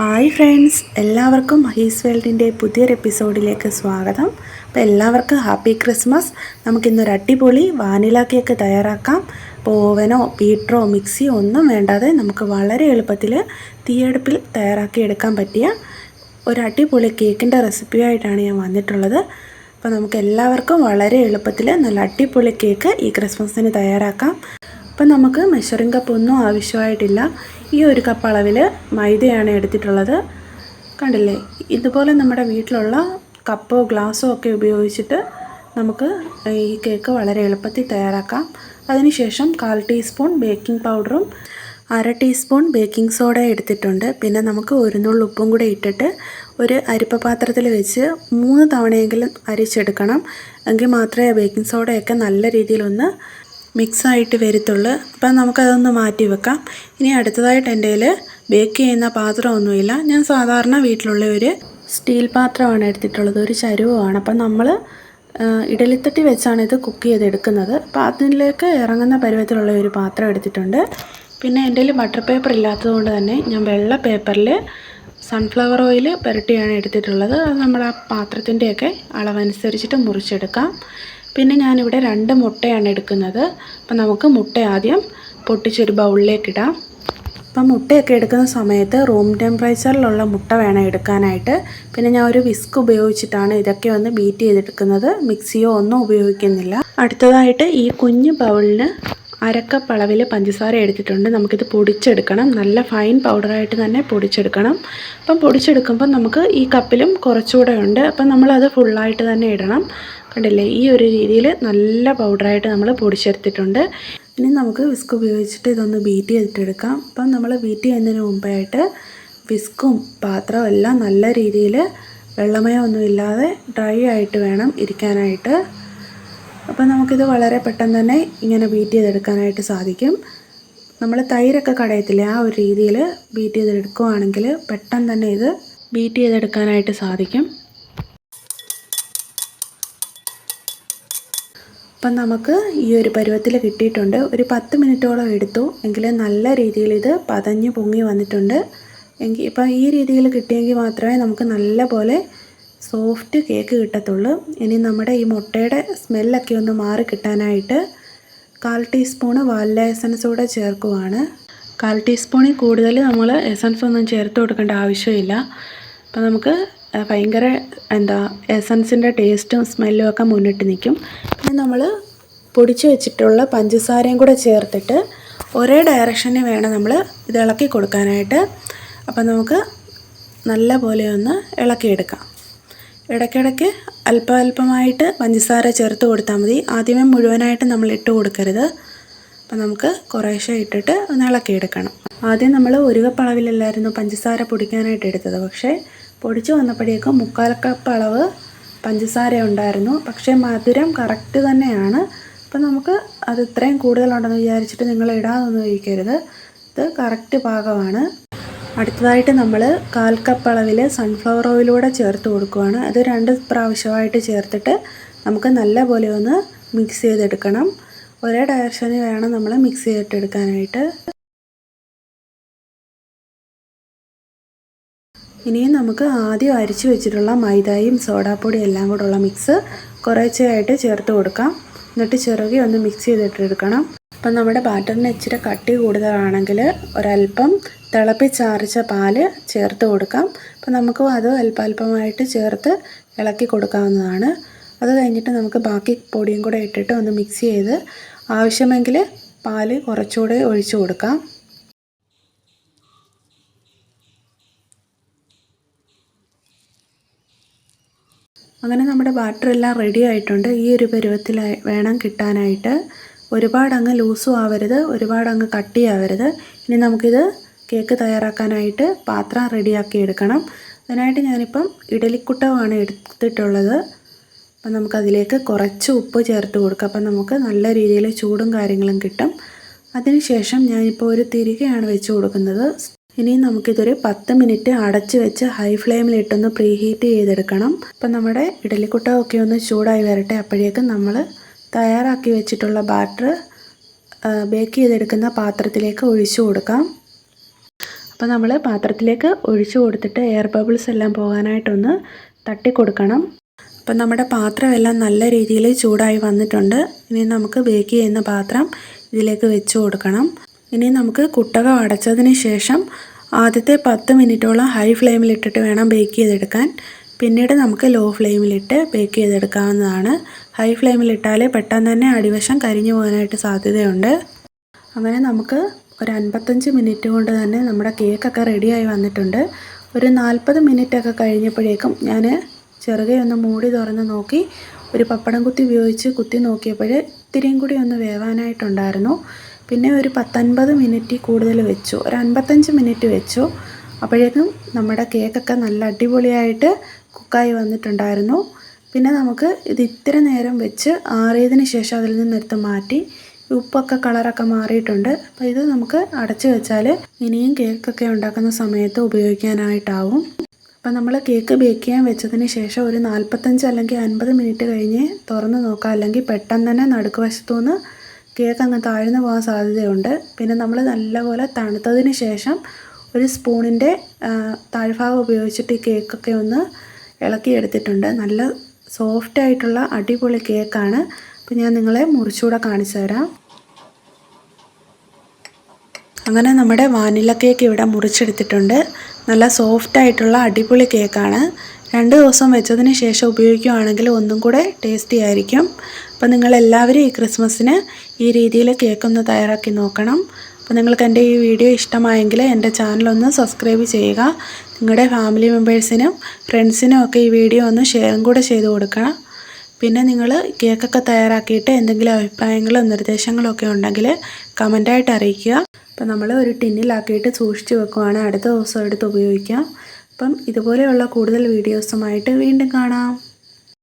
Hi friends എല്ലാവർക്കും ഹീസ് വേൾഡിന്റെ പുതിയൊരു എപ്പിസോഡിലേക്ക് സ്വാഗതം. അപ്പോൾ എല്ലാവർക്കും ഹാപ്പി ക്രിസ്മസ് നമുക്കിന്നൊരു അടിപൊളി വാനില കേക്ക് തയ്യാറാക്കാം. അപ്പോൾ ഓവനോ ബീറ്ററോ മിക്സിയോ ഒന്നും വേണ്ടാതെ നമുക്ക് വളരെ എളുപ്പത്തിൽ തീയടുപ്പിൽ തയ്യാറാക്കിയെടുക്കാൻ പറ്റിയ ഒരു അടിപൊളി കേക്കിന്റെ റെസിപ്പിയായിട്ടാണ് ഞാൻ വന്നിട്ടുള്ളത്. അപ്പോൾ നമുക്ക് എല്ലാവർക്കും വളരെ എളുപ്പത്തിൽ നല്ല അടിപൊളി കേക്ക് ഈ ക്രിസ്മസിന് തയ്യാറാക്കാം. അപ്പം നമുക്ക് മെഷറിംഗ് കപ്പ് ഒന്നും ആവശ്യമായിട്ടില്ല. ഈ ഒരു കപ്പ് അളവിൽ മൈദയാണ് എടുത്തിട്ടുള്ളത്. കണ്ടില്ലേ? ഇതുപോലെ നമ്മുടെ വീട്ടിലുള്ള കപ്പോ ഗ്ലാസ്സോ ഒക്കെ ഉപയോഗിച്ചിട്ട് നമുക്ക് ഈ കേക്ക് വളരെ എളുപ്പത്തിൽ തയ്യാറാക്കാം. അതിനുശേഷം കാൽ ടീസ്പൂൺ ബേക്കിംഗ് പൗഡറും അര ടീസ്പൂൺ ബേക്കിംഗ് സോഡ എടുത്തിട്ടുണ്ട്. പിന്നെ നമുക്ക് ഒരു നുള്ളു ഉപ്പും കൂടെ ഇട്ടിട്ട് ഒരു അരിപ്പ പാത്രത്തിൽ വെച്ച് മൂന്ന് തവണയെങ്കിലും അരിച്ചെടുക്കണം. എങ്കിൽ മാത്രമേ ബേക്കിംഗ് സോഡയൊക്കെ നല്ല രീതിയിലൊന്ന് മിക്സായിട്ട് വരത്തുള്ളൂ. അപ്പം നമുക്കതൊന്ന് മാറ്റി വെക്കാം. ഇനി അടുത്തതായിട്ട് എന്റെ ബേക്ക് ചെയ്യുന്ന പാത്രമൊന്നുമില്ല. ഞാൻ സാധാരണ വീട്ടിലുള്ള ഒരു സ്റ്റീൽ പാത്രമാണ് എടുത്തിട്ടുള്ളത്. ഒരു ചരുവമാണ്. അപ്പം നമ്മൾ ഇഡലിത്തട്ടി വെച്ചാണ് ഇത് കുക്ക് ചെയ്തെടുക്കുന്നത് അപ്പോൾ അതിലേക്ക് ഇറങ്ങുന്ന പരുവത്തിലുള്ള ഒരു പാത്രം എടുത്തിട്ടുണ്ട്. പിന്നെ എന്റെ കയ്യിൽ ബട്ടർ പേപ്പർ ഇല്ലാത്തതുകൊണ്ട് തന്നെ ഞാൻ വെള്ള പേപ്പറിൽ സൺഫ്ലവർ ഓയിൽ പുരട്ടിയാണ് എടുത്തിട്ടുള്ളത്. അത് നമ്മൾ ആ പാത്രത്തിന്റെയൊക്കെ അളവനുസരിച്ചിട്ട് മുറിച്ചെടുക്കാം. പിന്നെ ഞാനിവിടെ രണ്ട് മുട്ടയാണ് എടുക്കുന്നത്. അപ്പം നമുക്ക് മുട്ട ആദ്യം പൊട്ടിച്ചൊരു ബൗളിലേക്ക് ഇടാം അപ്പം മുട്ടയൊക്കെ എടുക്കുന്ന സമയത്ത് റൂം ടെമ്പറേച്ചറിലുള്ള മുട്ട വേണം എടുക്കാനായിട്ട്. പിന്നെ ഞാൻ ഒരു വിസ്ക് ഉപയോഗിച്ചിട്ടാണ് ഇതൊക്കെ ഒന്ന് ബീറ്റ് ചെയ്തെടുക്കുന്നത്. മിക്സിയോ ഒന്നും ഉപയോഗിക്കുന്നില്ല. അടുത്തതായിട്ട് ഈ കുഞ്ഞ് ബൗളിന് അരക്കപ്പ് അളവിൽ പഞ്ചസാര എടുത്തിട്ടുണ്ട്. നമുക്കിത് പൊടിച്ചെടുക്കണം. നല്ല ഫൈൻ പൗഡറായിട്ട് തന്നെ പൊടിച്ചെടുക്കണം. അപ്പം പൊടിച്ചെടുക്കുമ്പോൾ നമുക്ക് ഈ കപ്പിലും കുറച്ചുകൂടെ ഉണ്ട്. അപ്പം നമ്മളത് ഫുള്ളായിട്ട് തന്നെ ഇടണം. കണ്ടില്ലേ? ഈ ഒരു രീതിയിൽ നല്ല പൗഡറായിട്ട് നമ്മൾ പൊടിച്ചെടുത്തിട്ടുണ്ട്. ഇനി നമുക്ക് വിസ്ക് ഉപയോഗിച്ചിട്ട് ഇതൊന്ന് ബീറ്റ് ചെയ്തിട്ടെടുക്കാം. അപ്പം നമ്മൾ ബീറ്റ് ചെയ്യുന്നതിന് മുമ്പായിട്ട് വിസ്കും പാത്രവും എല്ലാം നല്ല രീതിയിൽ വെള്ളമയമൊന്നും ഇല്ലാതെ ഡ്രൈ ആയിട്ട് വേണം ഇരിക്കാനായിട്ട്. അപ്പം നമുക്കിത് വളരെ പെട്ടെന്ന് തന്നെ ഇങ്ങനെ ബീറ്റ് ചെയ്തെടുക്കാനായിട്ട് സാധിക്കും. നമ്മൾ തൈരൊക്കെ കടയത്തില്ലേ ആ ഒരു രീതിയിൽ ബീറ്റ് ചെയ്തെടുക്കുകയാണെങ്കിൽ പെട്ടെന്ന് തന്നെ ഇത് ബീറ്റ് ചെയ്തെടുക്കാനായിട്ട് സാധിക്കും. അപ്പം നമുക്ക് ഈ ഒരു പരുവത്തിൽ കിട്ടിയിട്ടുണ്ട്. ഒരു പത്ത് മിനിറ്റോളം എടുത്തു. എങ്കിൽ നല്ല രീതിയിൽ ഇത് പതഞ്ഞ് പൊങ്ങി വന്നിട്ടുണ്ട്. എങ്കിൽ ഇപ്പം ഈ രീതിയിൽ കിട്ടിയെങ്കിൽ മാത്രമേ നമുക്ക് നല്ല പോലെ സോഫ്റ്റ് കേക്ക് കിട്ടത്തുള്ളൂ. ഇനി നമ്മുടെ ഈ മുട്ടയുടെ സ്മെല്ലൊക്കെ ഒന്ന് മാറി കിട്ടാനായിട്ട് കാൽ ടീസ്പൂണ് വാനില എസൻസ് കൂടെ ചേർക്കുവാണ്. കാൽ ടീസ്പൂണിൽ കൂടുതൽ നമ്മൾ എസൻസ് ഒന്നും ചേർത്ത് കൊടുക്കേണ്ട ആവശ്യമില്ല. അപ്പം നമുക്ക് ഭയങ്കര എന്താ എസൻസിന്റെ ടേസ്റ്റും സ്മെല്ലും ഒക്കെ മുന്നിട്ട് നിൽക്കും. പിന്നെ നമ്മൾ പൊടിച്ചു വെച്ചിട്ടുള്ള പഞ്ചസാരയും കൂടെ ചേർത്തിട്ട് ഒരേ ഡയറക്ഷനിൽ വേണം നമ്മൾ ഇത് ഇളക്കി കൊടുക്കാനായിട്ട്. അപ്പം നമുക്ക് നല്ല പോലെ ഒന്ന് ഇളക്കിയെടുക്കാം. ഇടയ്ക്കിടയ്ക്ക് അല്പം അല്പമായിട്ട് പഞ്ചസാര ചേർത്ത് കൊടുത്താൽ മതി. ആദ്യമേ മുഴുവനായിട്ട് നമ്മൾ ഇട്ട് കൊടുക്കരുത്. അപ്പം നമുക്ക് കുറേശ്ശെ ഇട്ടിട്ട് ഒന്ന് ഇളക്കിയെടുക്കണം. ആദ്യം നമ്മൾ ഒരു കപ്പ് അളവിലല്ലായിരുന്നു പഞ്ചസാര പൊടിക്കാനായിട്ട് എടുത്തത്. പക്ഷേ പൊടിച്ച് വന്നപ്പോഴേക്കും മുക്കാൽ കപ്പ് അളവ് പഞ്ചസാര ഉണ്ടായിരുന്നു. പക്ഷേ മധുരം കറക്റ്റ് തന്നെയാണ്. അപ്പം നമുക്ക് അത് ഇത്രയും കൂടുതലുണ്ടെന്ന് വിചാരിച്ചിട്ട് നിങ്ങൾ ഇടാതൊന്നും ഇരിക്കരുത്. ഇത് കറക്റ്റ് പാകമാണ്. അടുത്തതായിട്ട് നമ്മൾ കാൽ കപ്പ് അളവിൽ സൺഫ്ലവർ ഓയിലൂടെ ചേർത്ത് കൊടുക്കുവാണ്. അത് രണ്ട് പ്രാവശ്യമായിട്ട് ചേർത്തിട്ട് നമുക്ക് നല്ല പോലെ ഒന്ന് മിക്സ് ചെയ്തെടുക്കണം. ഒരേ ഡയറക്ഷനിൽ വേണം നമ്മൾ മിക്സ് ചെയ്തിട്ടെടുക്കാനായിട്ട്. ഇനിയും നമുക്ക് ആദ്യം അരിച്ചു വെച്ചിട്ടുള്ള മൈദയും സോഡാപ്പൊടിയും എല്ലാം കൂടെ ഉള്ള മിക്സ് കുറേശ്ശെയായിട്ട് ചേർത്ത് കൊടുക്കാം. എന്നിട്ട് ചെറുകി ഒന്ന് മിക്സ് ചെയ്തിട്ടെടുക്കണം. അപ്പം നമ്മുടെ ബാറ്ററിന് ഇച്ചിരി കട്ടി കൂടുതലാണെങ്കിൽ ഒരല്പം തിളപ്പിച്ചാറിച്ച പാൽ ചേർത്ത് കൊടുക്കാം. അപ്പം നമുക്ക് അത് അല്പാൽപമായിട്ട് ചേർത്ത് ഇളക്കി കൊടുക്കാവുന്നതാണ്. അത് കഴിഞ്ഞിട്ട് നമുക്ക് ബാക്കി പൊടിയും കൂടെ ഇട്ടിട്ട് ഒന്ന് മിക്സ് ചെയ്ത് ആവശ്യമെങ്കിൽ പാൽ കുറച്ചുകൂടെ ഒഴിച്ചു കൊടുക്കാം. അങ്ങനെ നമ്മുടെ ബാറ്റർ എല്ലാം റെഡി ആയിട്ടുണ്ട്. ഈ ഒരു പരുവത്തിൽ വേണം കിട്ടാനായിട്ട്. ഒരുപാട് അങ്ങ് ലൂസും ആവരുത് ഒരുപാട് അങ്ങ് കട്ടിയാവരുത്. ഇനി നമുക്കിത് കേക്ക് തയ്യാറാക്കാനായിട്ട് പാത്രം റെഡിയാക്കി എടുക്കണം. അതിനായിട്ട് ഞാനിപ്പം ഇഡലിക്കുട്ടമാണ് എടുത്തിട്ടുള്ളത്. അപ്പം നമുക്കതിലേക്ക് കുറച്ച് ഉപ്പ് ചേർത്ത് കൊടുക്കുക അപ്പം നമുക്ക് നല്ല രീതിയിൽ ചൂടും കാര്യങ്ങളും കിട്ടും. അതിനുശേഷം ഞാനിപ്പോൾ ഒരു തിരികെയാണ് വെച്ച് കൊടുക്കുന്നത്. ഇനി നമുക്കിതൊരു പത്ത് മിനിറ്റ് അടച്ചു വെച്ച് ഹൈ ഫ്ലെയിമിലിട്ടൊന്ന് പ്രീ ഹീറ്റ് ചെയ്തെടുക്കണം. അപ്പം നമ്മുടെ ഇഡലിക്കുട്ടമൊക്കെ ഒന്ന് ചൂടായി വരട്ടെ. അപ്പോഴേക്കും നമ്മൾ തയ്യാറാക്കി വെച്ചിട്ടുള്ള ബാറ്റർ ബേക്ക് ചെയ്തെടുക്കുന്ന പാത്രത്തിലേക്ക് ഒഴിച്ചു കൊടുക്കാം. അപ്പോൾ നമ്മൾ പാത്രത്തിലേക്ക് ഒഴിച്ചു കൊടുത്തിട്ട് എയർ ബബിൾസ് എല്ലാം പോകാനായിട്ടൊന്ന് തട്ടി കൊടുക്കണം. അപ്പം നമ്മുടെ പാത്രമെല്ലാം നല്ല രീതിയിൽ ചൂടായി വന്നിട്ടുണ്ട്. ഇനി നമുക്ക് ബേക്ക് ചെയ്യുന്ന പാത്രം ഇതിലേക്ക് വെച്ച് കൊടുക്കണം. ഇനി നമുക്ക് കുട്ടകം അടച്ചതിന് ശേഷം ആദ്യത്തെ പത്ത് മിനിറ്റോളം ഹൈ ഫ്ലെയിമിലിട്ടിട്ട് വേണം ബേക്ക് ചെയ്തെടുക്കാൻ. പിന്നീട് നമുക്ക് ലോ ഫ്ലെയിമിലിട്ട് ബേക്ക് ചെയ്തെടുക്കാവുന്നതാണ്. ഹൈ ഫ്ലെയിമിലിട്ടാൽ പെട്ടെന്ന് തന്നെ അടിവശം കരിഞ്ഞു പോകാനായിട്ട് സാധ്യതയുണ്ട്. അങ്ങനെ നമുക്ക് ഒരു അൻപത്തഞ്ച് മിനിറ്റ് കൊണ്ട് തന്നെ നമ്മുടെ കേക്കൊക്കെ റെഡിയായി വന്നിട്ടുണ്ട്. ഒരു നാൽപ്പത് മിനിറ്റൊക്കെ കഴിഞ്ഞപ്പോഴേക്കും ഞാൻ ചെറുകെ ഒന്ന് മൂടി തുറന്ന് നോക്കി ഒരു പപ്പടം കുത്തി ഉപയോഗിച്ച് കുത്തി നോക്കിയപ്പോൾ ഇത്തിരിയും കൂടി ഒന്ന് വേവാനായിട്ടുണ്ടായിരുന്നു. പിന്നെ ഒരു പത്തൊൻപത് മിനിറ്റ് കൂടുതൽ വെച്ചു. ഒരു അൻപത്തഞ്ച് മിനിറ്റ് വെച്ചു. അപ്പോഴേക്കും നമ്മുടെ കേക്കൊക്കെ നല്ല അടിപൊളിയായിട്ട് കുക്കായി വന്നിട്ടുണ്ടായിരുന്നു. പിന്നെ നമുക്ക് ഇത് ഇത്ര നേരം വെച്ച് ആറിയതിന് ശേഷം അതിൽ നിന്നെടുത്ത് മാറ്റി ഉപ്പൊക്കെ കളറൊക്കെ മാറിയിട്ടുണ്ട്. അപ്പോൾ ഇത് നമുക്ക് അടച്ചു വെച്ചാൽ ഇനിയും കേക്കൊക്കെ ഉണ്ടാക്കുന്ന സമയത്ത് ഉപയോഗിക്കാനായിട്ടാവും. അപ്പോൾ നമ്മൾ കേക്ക് ബേക്ക് ചെയ്യാൻ വെച്ചതിന് ശേഷം ഒരു നാൽപ്പത്തഞ്ച് അല്ലെങ്കിൽ അൻപത് മിനിറ്റ് കഴിഞ്ഞ് തുറന്ന് നോക്കാം. അല്ലെങ്കിൽ പെട്ടെന്ന് തന്നെ നടുക്ക് വശത്തുനിന്ന് കേക്ക് അങ്ങ് താഴ്ന്നു പോകാൻ സാധ്യതയുണ്ട്. പിന്നെ നമ്മൾ നല്ലപോലെ തണുത്തതിന് ശേഷം ഒരു സ്പൂണിന്റെ താഴ്ഭാഗം ഉപയോഗിച്ചിട്ട് ഈ കേക്കൊക്കെ ഒന്ന് ഇളക്കിയെടുത്തിട്ടുണ്ട് നല്ല സോഫ്റ്റ് ആയിട്ടുള്ള അടിപൊളി കേക്കാണ്. അപ്പോൾ ഞാൻ നിങ്ങളെ മുറിച്ചുകൂടെ കാണിച്ചു തരാം. അങ്ങനെ നമ്മുടെ വാനില കേക്ക് ഇവിടെ മുറിച്ചെടുത്തിട്ടുണ്ട്. നല്ല സോഫ്റ്റ് ആയിട്ടുള്ള അടിപൊളി കേക്കാണ്. രണ്ട് ദിവസം വെച്ചതിന് ശേഷം ഉപയോഗിക്കുകയാണെങ്കിൽ ഒന്നും കൂടെ ടേസ്റ്റി ആയിരിക്കും. അപ്പോൾ നിങ്ങളെല്ലാവരും ഈ ക്രിസ്മസിന് ഈ രീതിയിൽ കേക്കൊന്ന് തയ്യാറാക്കി നോക്കണം. അപ്പോൾ നിങ്ങൾക്ക് എന്റെ ഈ വീഡിയോ ഇഷ്ടമായെങ്കിൽ എന്റെ ചാനലൊന്ന് സബ്സ്ക്രൈബ് ചെയ്യുക. നിങ്ങളുടെ ഫാമിലി മെമ്പേഴ്സിനും ഫ്രണ്ട്സിനും ഒക്കെ ഈ വീഡിയോ ഒന്ന് ഷെയറും കൂടെ ചെയ്ത് കൊടുക്കണം. പിന്നെ നിങ്ങൾ കേക്കൊക്കെ തയ്യാറാക്കിയിട്ട് എന്തെങ്കിലും അഭിപ്രായങ്ങളോ നിർദ്ദേശങ്ങളോ ഒക്കെ ഉണ്ടെങ്കിൽ കമന്റായിട്ട് അറിയിക്കുക. അപ്പോൾ നമ്മൾ ഒരു ടിന്നിലാക്കിയിട്ട് സൂക്ഷിച്ച് വെക്കുവാണ്. അടുത്ത ദിവസം എടുത്ത് ഉപയോഗിക്കാം. അപ്പം ഇതുപോലെയുള്ള കൂടുതൽ വീഡിയോസുമായിട്ട് വീണ്ടും കാണാം.